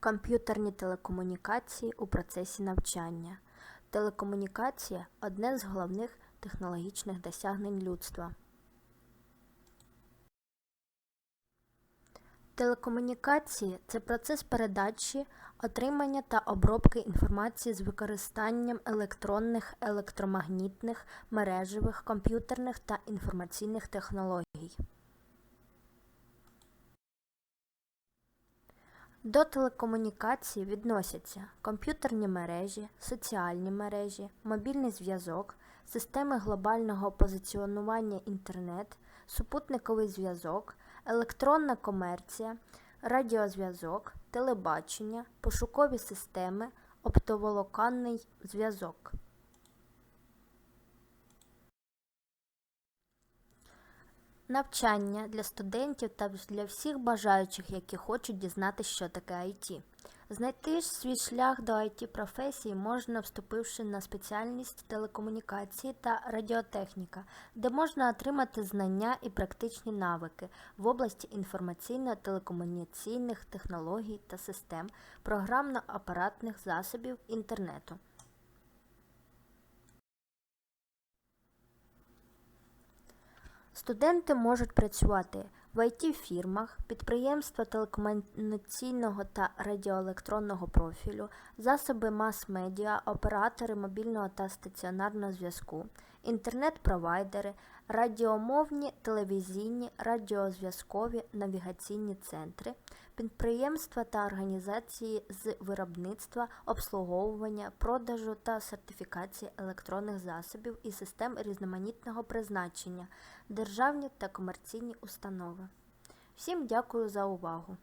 Комп'ютерні телекомунікації у процесі навчання. Телекомунікація одне з головних технологічних досягнень людства. Телекомунікації це процес передачі, отримання та обробки інформації з використанням електронних, електромагнітних, мережевих, комп'ютерних та інформаційних технологій. До телекомунікації відносяться комп'ютерні мережі, соціальні мережі, мобільний зв'язок, системи глобального позиціонування інтернет, супутниковий зв'язок, електронна комерція, радіозв'язок, телебачення, пошукові системи, оптоволоконний зв'язок. Навчання для студентів та для всіх бажаючих, які хочуть дізнатися, що таке IT. Знайти свій шлях до it професії можна, вступивши на спеціальність телекомунікації та радіотехніка, де можна отримати знання і практичні навики в області інформаційно-телекомунікаційних технологій та систем, програмно-апаратних засобів інтернету. Студенти можуть працювати в IT-фірмах, підприємства телекомунікаційного та радіоелектронного профілю, засоби мас-медіа, оператори мобільного та стаціонарного зв'язку, інтернет-провайдери, радіомовні, телевізійні, радіозв'язкові навігаційні центри, підприємства та організації з виробництва, обслуговування, продажу та сертифікації електронних засобів і систем різноманітного призначення, державні та комерційні установи. Всім дякую за увагу!